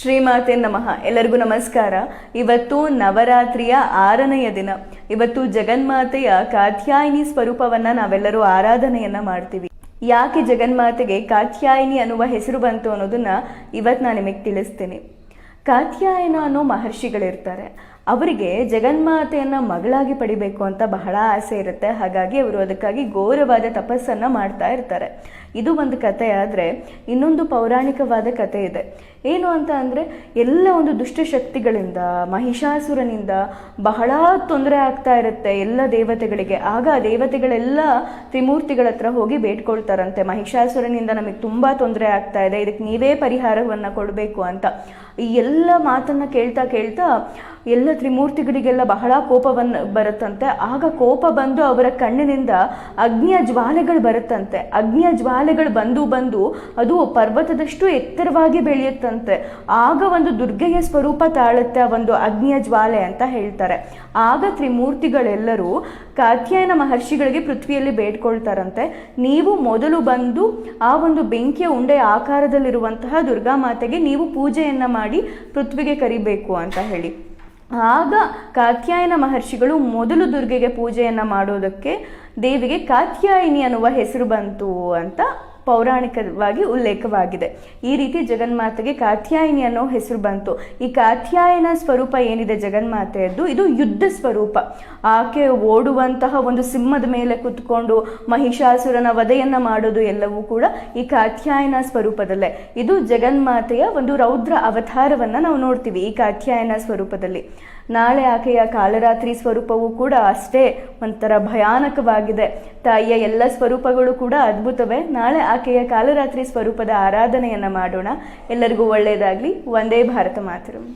ಶ್ರೀಮಾತೆ ನಮಃ. ಎಲ್ಲರಿಗೂ ನಮಸ್ಕಾರ. ಇವತ್ತು ನವರಾತ್ರಿಯ ಆರನೆಯ ದಿನ. ಇವತ್ತು ಜಗನ್ಮಾತೆಯ ಕಾತ್ಯಾಯಿನಿ ಸ್ವರೂಪವನ್ನ ನಾವೆಲ್ಲರೂ ಆರಾಧನೆಯನ್ನ ಮಾಡ್ತೀವಿ. ಯಾಕೆ ಜಗನ್ಮಾತೆಗೆ ಕಾತ್ಯಾಯಿನಿ ಅನ್ನುವ ಹೆಸರು ಬಂತು ಅನ್ನೋದನ್ನ ಇವತ್ತು ನಾನು ನಿಮಗೆ ತಿಳಿಸ್ತೀನಿ. ಕಾತ್ಯಾಯನ ಅನ್ನೋ ಮಹರ್ಷಿಗಳಿರ್ತಾರೆ. ಅವರಿಗೆ ಜಗನ್ಮಾತೆಯನ್ನ ಮಗಳಾಗಿ ಪಡಿಬೇಕು ಅಂತ ಬಹಳ ಆಸೆ ಇರುತ್ತೆ. ಹಾಗಾಗಿ ಅವರು ಅದಕ್ಕಾಗಿ ಘೋರವಾದ ತಪಸ್ಸನ್ನ ಮಾಡ್ತಾ ಇರ್ತಾರೆ. ಇದು ಒಂದು ಕತೆ ಆದರೆ ಇನ್ನೊಂದು ಪೌರಾಣಿಕವಾದ ಕಥೆ ಇದೆ. ಏನು ಅಂತ ಅಂದರೆ ಎಲ್ಲ ಒಂದು ದುಷ್ಟಶಕ್ತಿಗಳಿಂದ ಮಹಿಷಾಸುರನಿಂದ ಬಹಳ ತೊಂದರೆ ಆಗ್ತಾ ಇರುತ್ತೆ ಎಲ್ಲ ದೇವತೆಗಳಿಗೆ. ಆಗ ದೇವತೆಗಳೆಲ್ಲ ತ್ರಿಮೂರ್ತಿಗಳ ಹತ್ರ ಹೋಗಿ ಬೇಡ್ಕೊಳ್ತಾರಂತೆ. ಮಹಿಷಾಸುರನಿಂದ ನಮಗೆ ತುಂಬ ತೊಂದರೆ ಆಗ್ತಾ ಇದೆ. ಇದಕ್ಕೆ ನೀವೇ ಪರಿಹಾರವನ್ನು ಕೊಡಬೇಕು ಅಂತ. ಈ ಎಲ್ಲ ಮಾತನ್ನ ಕೇಳ್ತಾ ಕೇಳ್ತಾ ಎಲ್ಲ ತ್ರಿಮೂರ್ತಿಗಳಿಗೆಲ್ಲ ಬಹಳ ಕೋಪವನ್ನು ಬರುತ್ತಂತೆ. ಆಗ ಕೋಪ ಬಂದು ಅವರ ಕಣ್ಣಿನಿಂದ ಅಗ್ನಿಯ ಜ್ವಾಲೆಗಳು ಬರುತ್ತಂತೆ. ಅಗ್ನಿಯ ಜ್ವಾಲೆಗಳು ಬಂದು ಬಂದು ಅದು ಪರ್ವತದಷ್ಟು ಎತ್ತರವಾಗಿ ಬೆಳೆಯುತ್ತಂತೆ. ಆಗ ಒಂದು ದುರ್ಗೆಯ ಸ್ವರೂಪ ತಾಳುತ್ತೆ ಒಂದು ಅಗ್ನಿಯ ಜ್ವಾಲೆ ಅಂತ ಹೇಳ್ತಾರೆ. ಆಗ ತ್ರಿಮೂರ್ತಿಗಳೆಲ್ಲರೂ ಕಾತ್ಯಾಯನ ಮಹರ್ಷಿಗಳಿಗೆ ಪೃಥ್ವಿಯಲ್ಲಿ ಬೇಡ್ಕೊಳ್ತಾರಂತೆ. ನೀವು ಮೊದಲು ಬಂದು ಆ ಒಂದು ಬೆಂಕಿಯ ಉಂಡೆ ಆಕಾರದಲ್ಲಿರುವಂತಹ ದುರ್ಗಾ ಮಾತೆಗೆ ನೀವು ಪೂಜೆಯನ್ನು ಮಾಡಿ ಪೃಥ್ವಿಗೆ ಕರಿಬೇಕು ಅಂತ ಹೇಳಿ. ಆಗ ಕಾತ್ಯಾಯನ ಮಹರ್ಷಿಗಳು ಮೊದಲು ದುರ್ಗೆಗೆ ಪೂಜೆಯನ್ನು ಮಾಡೋದಕ್ಕೆ ದೇವಿಗೆ ಕಾತ್ಯಾಯಿನಿ ಅನ್ನುವ ಹೆಸರು ಬಂತು ಅಂತ ಪೌರಾಣಿಕವಾಗಿ ಉಲ್ಲೇಖವಾಗಿದೆ. ಈ ರೀತಿ ಜಗನ್ಮಾತೆಗೆ ಕಾತ್ಯಾಯಿನಿ ಅನ್ನೋ ಹೆಸರು ಬಂತು. ಈ ಕಾತ್ಯಾಯನ ಸ್ವರೂಪ ಏನಿದೆ ಜಗನ್ಮಾತೆಯದ್ದು? ಇದು ಯುದ್ಧ ಸ್ವರೂಪ. ಆಕೆ ಓಡುವಂತಹ ಒಂದು ಸಿಂಹದ ಮೇಲೆ ಕುತ್ಕೊಂಡು ಮಹಿಷಾಸುರನ ವಧೆಯನ್ನ ಮಾಡೋದು ಎಲ್ಲವೂ ಕೂಡ ಈ ಕಾತ್ಯಾಯನ ಸ್ವರೂಪದಲ್ಲೇ. ಇದು ಜಗನ್ಮಾತೆಯ ಒಂದು ರೌದ್ರ ಅವತಾರವನ್ನ ನಾವು ನೋಡ್ತೀವಿ ಈ ಕಾತ್ಯಾಯನ ಸ್ವರೂಪದಲ್ಲಿ. ನಾಳೆ ಆಕೆಯ ಕಾಲರಾತ್ರಿ ಸ್ವರೂಪವೂ ಕೂಡ ಅಷ್ಟೇ ಒಂಥರ ಭಯಾನಕವಾಗಿದೆ. ತಾಯಿಯ ಎಲ್ಲ ಸ್ವರೂಪಗಳು ಕೂಡ ಅದ್ಭುತವೇ. ನಾಳೆ ಆಕೆಯ ಕಾಲರಾತ್ರಿ ಸ್ವರೂಪದ ಆರಾಧನೆಯನ್ನ ಮಾಡೋಣ. ಎಲ್ಲರಿಗೂ ಒಳ್ಳೆಯದಾಗಲಿ ಒಂದೇ ಭಾರತ ಮಾತರಂ